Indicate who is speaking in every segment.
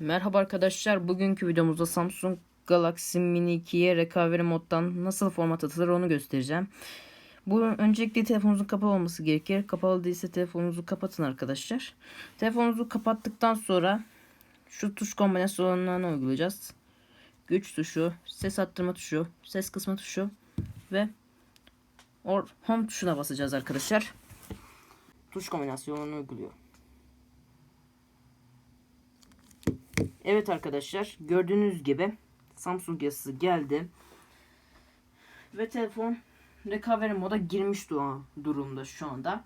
Speaker 1: Merhaba arkadaşlar. Bugünkü videomuzda Samsung Galaxy Mini 2'ye recovery moddan nasıl format atılır onu göstereceğim. Bu öncelikle telefonunuzun kapalı olması gerekir. Kapalı değilse telefonunuzu kapatın arkadaşlar. Telefonunuzu kapattıktan sonra şu tuş kombinasyonlarını uygulayacağız. Güç tuşu, ses arttırma tuşu, ses kısma tuşu ve or home tuşuna basacağız arkadaşlar. Tuş kombinasyonunu uyguluyor. Evet arkadaşlar gördüğünüz gibi Samsung yazısı geldi. Ve telefon recovery moda girmiş du- durumda şu anda.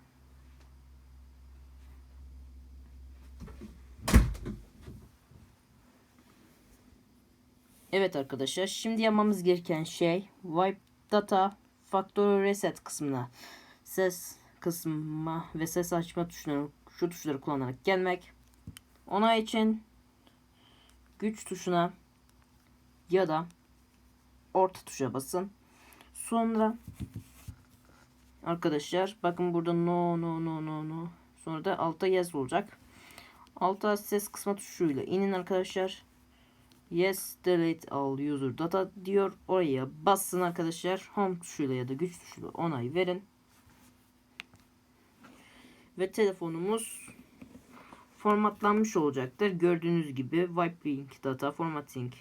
Speaker 1: Evet arkadaşlar şimdi yapmamız gereken şey wipe data factory reset kısmına ses kısmına ve ses açma tuşlarını şu tuşları kullanarak gelmek. Ona için güç tuşuna ya da orta tuşa basın. Sonra arkadaşlar bakın burada no no no no no sonra da altta yes olacak. Alta ses kısma tuşuyla inin arkadaşlar. Yes delete all user data diyor. Oraya basın arkadaşlar. Home tuşuyla ya da güç tuşuyla onay verin. Ve telefonumuz formatlanmış olacaktır. Gördüğünüz gibi wiping data formatting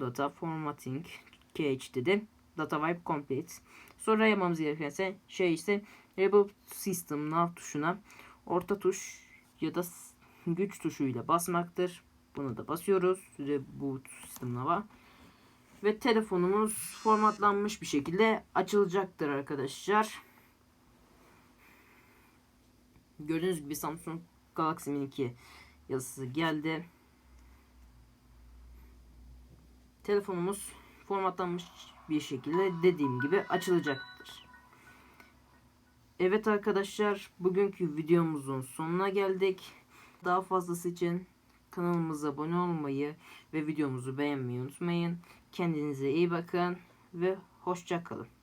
Speaker 1: data formatting cache dedi. Data wipe complete. Sonra yapmamız gereken ise şey ise reboot system nav tuşuna orta tuş ya da güç tuşuyla basmaktır. Bunu da basıyoruz. Reboot system nav'a. Ve telefonumuz formatlanmış bir şekilde açılacaktır arkadaşlar. Gördüğünüz gibi Samsung Galaxy Mini 2 yazısı geldi. Telefonumuz formatlanmış bir şekilde dediğim gibi açılacaktır. Evet arkadaşlar bugünkü videomuzun sonuna geldik. Daha fazlası için kanalımıza abone olmayı ve videomuzu beğenmeyi unutmayın. Kendinize iyi bakın ve hoşça kalın.